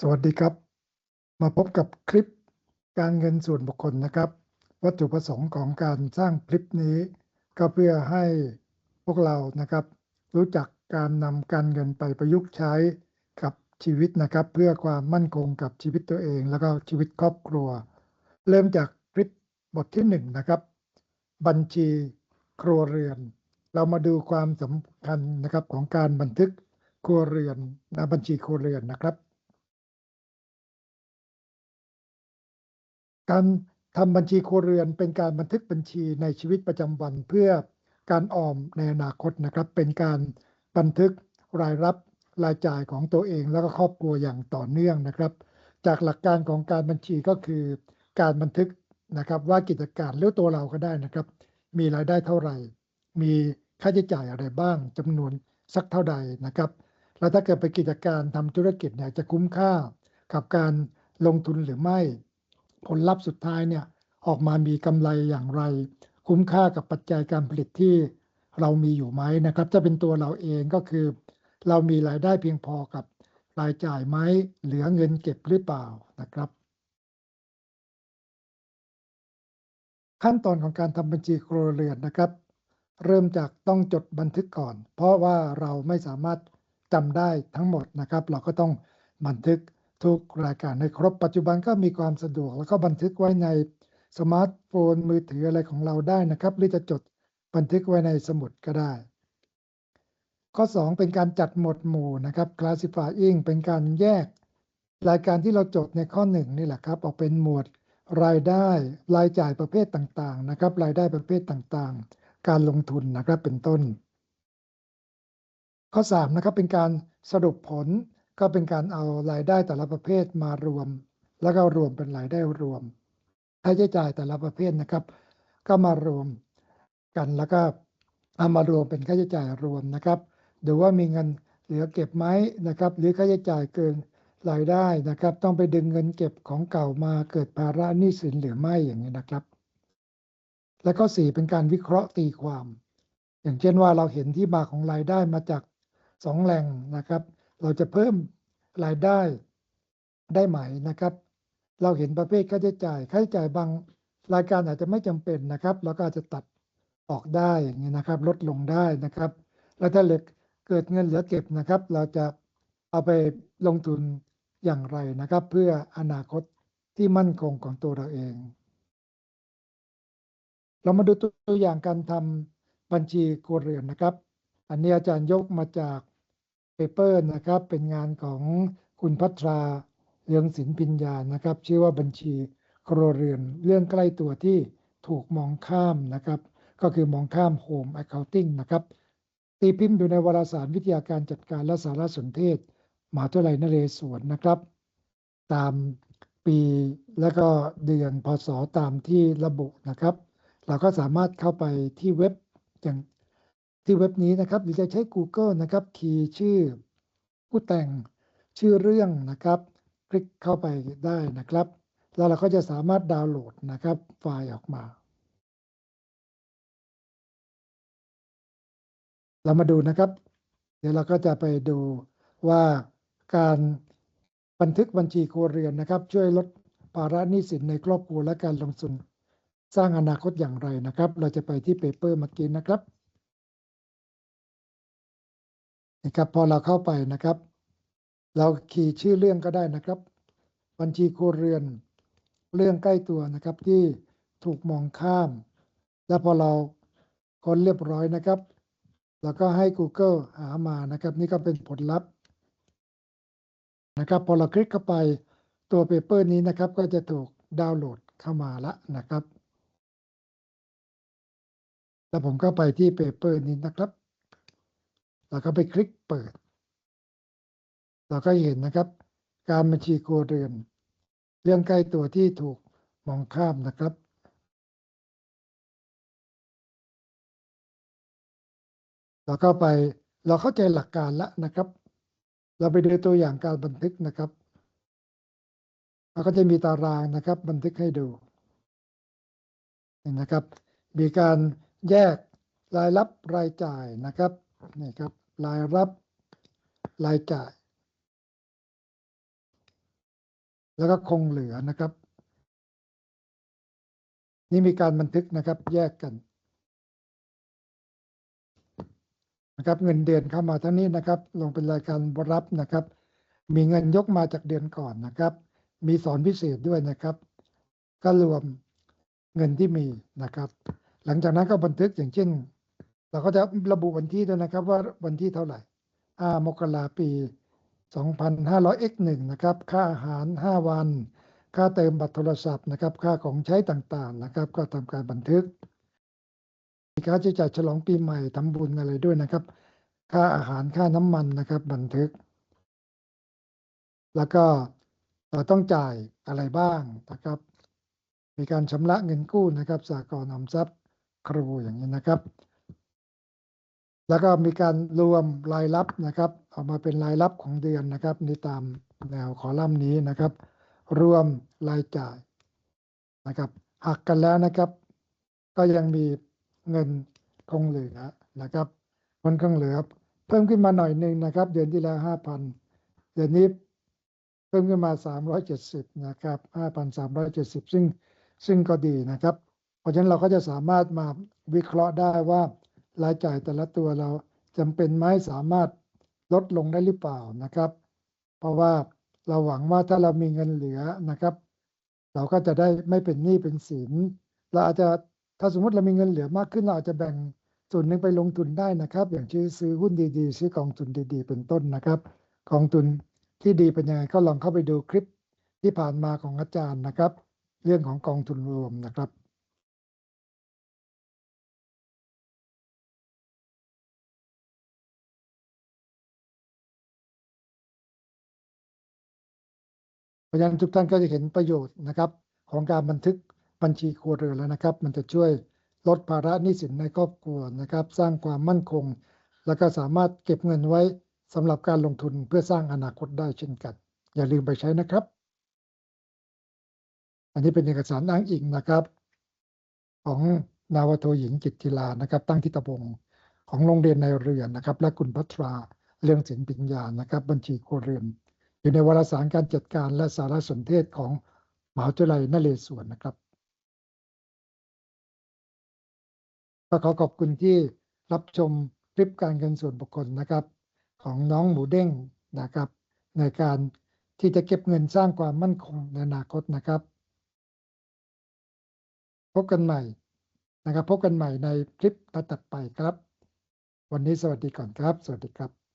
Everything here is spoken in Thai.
สวัสดีครับ มาพบกับคลิปการเงินส่วนบุคคลนะครับ วัตถุประสงค์ของการสร้างคลิปนี้ ก็เพื่อให้พวกเรานะครับ รู้จักการนำการเงินไปประยุกต์ใช้กับชีวิตนะครับ เพื่อความมั่นคงกับชีวิตตัวเอง แล้วก็ชีวิตครอบครัว เริ่มจากคลิปบทที่หนึ่งนะครับ บัญชีครัวเรือน เรามาดูความสำคัญนะครับของการบันทึกครัวเรือนนะบัญชีครัวเรือนนะครับ การทำบัญชีครัวเรือนเป็นการบันทึกบัญชีในชีวิตประจำวันเพื่อการออมในอนาคตนะครับ เป็นการบันทึกรายรับรายจ่ายของตัวเองแล้วก็ครอบครัวอย่างต่อเนื่องนะครับ จากหลักการของการบัญชีก็คือ การบันทึกนะครับว่ากิจการหรือตัวเราก็ได้นะครับ มีรายได้เท่าไหร่ มีค่าใช้จ่ายอะไรบ้างจำนวนสักเท่าใดนะครับ แล้วถ้าเกิดไปกิจการทำธุรกิจเนี่ยจะคุ้มค่ากับการลงทุนหรือไม่ ผลลัพธ์สุดท้ายเนี่ยออกมามีกำไรอย่างไร คุ้มค่ากับปัจจัยการผลิตที่เรามีอยู่ไหมนะครับจะเป็นตัวเราเองก็คือ เรามีรายได้เพียงพอกับรายจ่ายไหมเหลือเงินเก็บหรือเปล่านะครับ ขั้นตอนของการทำบัญชีครัวเรือนนะครับ เริ่มจากต้องจดบันทึกก่อน เพราะว่าเราไม่สามารถจำได้ทั้งหมดนะครับ เราก็ต้องบันทึก ทุกรายการในครบปัจจุบันก็มีความสะดวก แล้วก็บันทึกไว้ในสมาร์ทโฟนมือถืออะไรของเราได้นะครับ หรือจะจดบันทึกไว้ในสมุดก็ได้ ข้อ 2 เป็นการจัดหมวดหมู่นะครับ classifying เป็นการแยก รายการที่เราจดในข้อ 1 นี่แหละครับ ออกเป็นหมวดรายได้รายจ่ายประเภทต่างๆนะครับ รายได้ประเภทต่างๆ การลงทุนนะครับเป็นต้น ข้อ 3 นะครับเป็นการสรุปผล ก็เป็นการเอารายได้แต่ละประเภทมารวม แล้วก็รวมเป็นรายได้รวมค่าใช้จ่ายแต่ละประเภทนะครับ ก็มารวมกันแล้วก็เอามารวมเป็นค่าใช้จ่ายรวมนะครับดูว่ามีเงินเหลือเก็บไหมนะครับ หรือค่าใช้จ่ายเกินรายได้นะครับ ต้องไปดึงเงินเก็บของเก่ามาเกิดภาระหนี้สินหรือไม่อย่างนี้นะครับ แล้วก็สี่เป็นการวิเคราะห์ตีความ อย่างเช่นว่าเราเห็นที่มาของรายได้มาจากสองแหล่งนะครับ เราจะเพิ่มรายได้ได้ไหมนะครับ เราเห็นประเภทค่าใช้จ่ายค่าใช้จ่ายบางรายการอาจจะไม่จำเป็นนะครับเราก็อาจจะตัดออกได้อย่างนี้นะครับ ลดลงได้นะครับ แล้วถ้าเหลือเกิดเงินเหลือเก็บนะครับ เราจะเอาไปลงทุนอย่างไรนะครับ เพื่ออนาคตที่มั่นคงของตัวเราเอง เรามาดูตัวอย่างการทำบัญชีครัวเรือนนะครับ อันนี้อาจารย์ยกมาจาก เปเปอร์นะครับ เป็นงานของคุณพัทราเรืองศิลปิญญานะครับ ชื่อว่าบัญชีครัวเรือนเรื่องใกล้ตัวที่ถูกมองข้ามนะครับ ก็คือมองข้าม Home Accounting นะครับ ตีพิมพ์อยู่ในวารสารวิทยาการจัดการและสารสนเทศมหาวิทยาลัยนเรศวรนะครับ ตามปีและก็เดือนพศตามที่ระบุนะครับ เราก็สามารถเข้าไปที่เว็บอย่าง ที่เว็บนี้นะครับหรือจะใช้ Google นะครับคีย์ชื่อผู้แต่งชื่อเรื่องนะครับ คลิกเข้าไปได้นะครับ แล้วเราก็จะสามารถดาวน์โหลดนะครับ ไฟล์ออกมา เรามาดูนะครับ เดี๋ยวเราก็จะไปดูว่าการบันทึกบัญชีครัวเรือนนะครับ ช่วยลดภาระหนี้สินในครอบครัวและการลงทุนสร้างอนาคตอย่างไรนะครับ เราจะไปที่เปเปอร์เมื่อกี้นะครับ นะครับพอเราเข้าไปนะครับ เราคีย์ชื่อเรื่องก็ได้นะครับ บัญชีครัวเรือน เรื่องใกล้ตัวนะครับที่ถูกมองข้าม แล้วพอเราค้นเรียบร้อยนะครับเราก็ให้ Google หามานะครับ นี่ก็เป็นผลลัพธ์นะครับ พอเราคลิกเข้าไปตัวเปเปอร์นี้นะครับ ก็จะถูกดาวน์โหลดเข้ามาละนะครับ แล้วผมก็ไปที่เปเปอร์นี้นะครับ เราก็ไปคลิกเปิด เราก็เห็นนะครับ การบัญชีครัวเรือน เรื่องใกล้ตัวที่ถูกมองข้ามนะครับ เราก็ไปเราเข้าใจหลักการแล้วนะครับ เราไปดูตัวอย่างการบันทึกนะครับเราก็จะมีตารางนะครับ บันทึกให้ดูเห็นนะครับ มีการแยกรายรับรายจ่ายนะครับ นี่ครับรายรับรายจ่าย แล้วก็คงเหลือนะครับ นี่มีการบันทึกนะครับแยกกันนะครับเงินเดือนเข้ามาทั้งนี้นะครับ ลงเป็นรายการรับนะครับ มีเงินยกมาจากเดือนก่อนนะครับ มีสอนพิเศษด้วยนะครับ ก็รวมเงินที่มีนะครับ หลังจากนั้นก็บันทึกอย่างเช่น เราก็จะระบุวันที่ด้วยนะครับว่าวันที่เท่าไหร่อ่ามกราปี 2500x1 นะครับ ค่าอาหาร 5 วัน ค่าเติมบัตรโทรศัพท์นะครับ ค่าของใช้ต่างๆนะครับ ก็ทำการบันทึกมีค่าใช้จ่ายฉลองปีใหม่ทำบุญอะไรด้วยนะครับ ค่าอาหารค่าน้ำมันนะครับ บันทึก แล้วก็เราต้องจ่ายอะไรบ้างนะครับ มีการชำระเงินกู้นะครับสากลออมทรัพย์ครูอย่างนี้นะครับ แล้วก็มีการรวมรายรับนะครับออกมาเป็นรายรับของเดือนนะครับในตามแนวคอลัมน์นี้นะครับ รวมรายจ่ายนะครับหักกันแล้วนะครับ ก็ยังมีเงินคงเหลือนะครับเงินคงเหลือ เพิ่มขึ้นมาหน่อยหนึ่งนะครับ เดือนที่แล้วห้าพันเดือนนี้เพิ่มขึ้นมาสามร้อยเจ็ดสิบนะครับห้าพันสามร้อยเจ็ดสิบซึ่งซึ่งก็ดีนะครับ เพราะฉะนั้นเราก็จะสามารถมาวิเคราะห์ได้ว่า รายจ่ายแต่ละตัวเราจำเป็นไหมสามารถลดลงได้หรือเปล่านะครับ เพราะว่าเราหวังว่าถ้าเรามีเงินเหลือนะครับ เราก็จะได้ไม่เป็นหนี้เป็นสินเราอาจจะถ้าสมมติเรามีเงินเหลือมากขึ้นเราอาจจะแบ่งส่วนหนึ่งไปลงทุนได้นะครับ อย่างชื่อซื้อหุ้นดีๆ ซื้อกองทุนดีๆ เป็นต้นนะครับกองทุนที่ดีเป็นยังไงก็ลองเข้าไปดูคลิปที่ผ่านมาของอาจารย์นะครับ เรื่องของกองทุนรวมนะครับ เพราะฉะนั้นทุกท่านก็จะเห็นประโยชน์นะครับ ของการบันทึกบัญชีครัวเรือนแล้วนะครับ มันจะช่วยลดภาระหนี้สินในครอบครัวนะครับ สร้างความมั่นคง แล้วก็สามารถเก็บเงินไว้สำหรับการลงทุนเพื่อสร้างอนาคตได้เช่นกัน อย่าลืมไปใช้นะครับ อันนี้เป็นเอกสารอ้างอิงนะครับ ของนาวโทหญิงจิตติลานะครับ ตั้งทิตวงศ์ของโรงเรียนในเรือนนะครับ และคุณพัทราเรื่องศิลปิญญานะครับ บัญชีครัวเรือน อยู่ในวารสารการจัดการและสารสนเทศของมหาวิทยาลัยนเรศวรนะครับก็ขอขอบคุณที่รับชมคลิปการเงินส่วนบุคคลนะครับ ของน้องหมูเด้งนะครับ ในการที่จะเก็บเงินสร้างความมั่นคงในอนาคตนะครับ พบกันใหม่นะครับ พบกันใหม่ในคลิปถัดไปครับ วันนี้สวัสดีก่อนครับ สวัสดีครับ